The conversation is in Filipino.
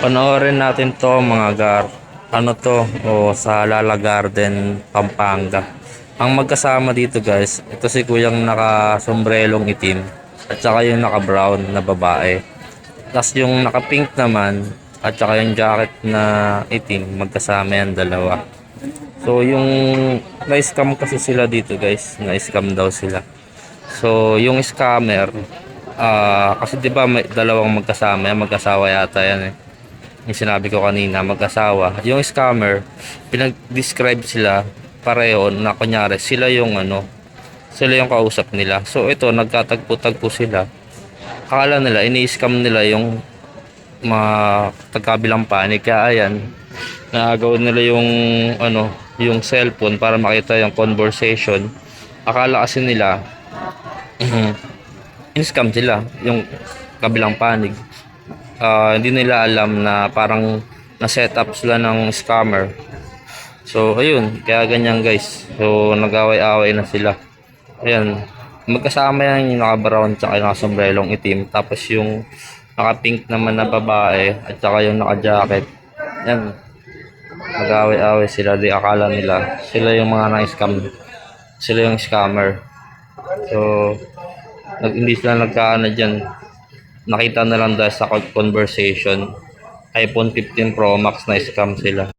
Panoorin natin to mga gar. Ano to? O sa Lala Garden, Pampanga. Ang magkasama dito guys, ito si kuyang naka-sombrelong itim at saka yung naka-brown na babae. Tapos yung naka-pink naman at saka yung jacket na itim, magkasama yan dalawa. So yung na-scam kasi sila dito guys, na-scam daw sila. So yung scammer, ah kasi 'di ba may dalawang magkasama magkasawa yata yan eh. Yung sinabi ko kanina, magkasawa. Yung scammer, pinag-describe sila pareho na kunyari sila yung ano, sila yung kausap nila. So ito, nagkatagpo-tagpo sila. Akala nila, ini-scam nila yung mga tagkabilang panig. Kaya ayan, naagaw nila yung ano, yung cellphone para makita yung conversation. Akala kasi nila, in-scam sila, yung kabilang panig. Ah, hindi nila alam na parang na-set up sila ng scammer. So, ayun, kaya ganyan guys. So, nag-away-away na sila. Ayan, magkasama yan yung naka-brown tsaka yung naka-sombrelong itim. Tapos yung naka-pink naman na babae at saka yung naka-jacket. Yan, nag-away-away sila. Di akala nila, sila yung mga na-scam. Sila yung scammer. So, nag, hindi sila nagkaano dyan. Nakita na lang dahil sa conversation. iPhone 15 Pro Max na scam sila.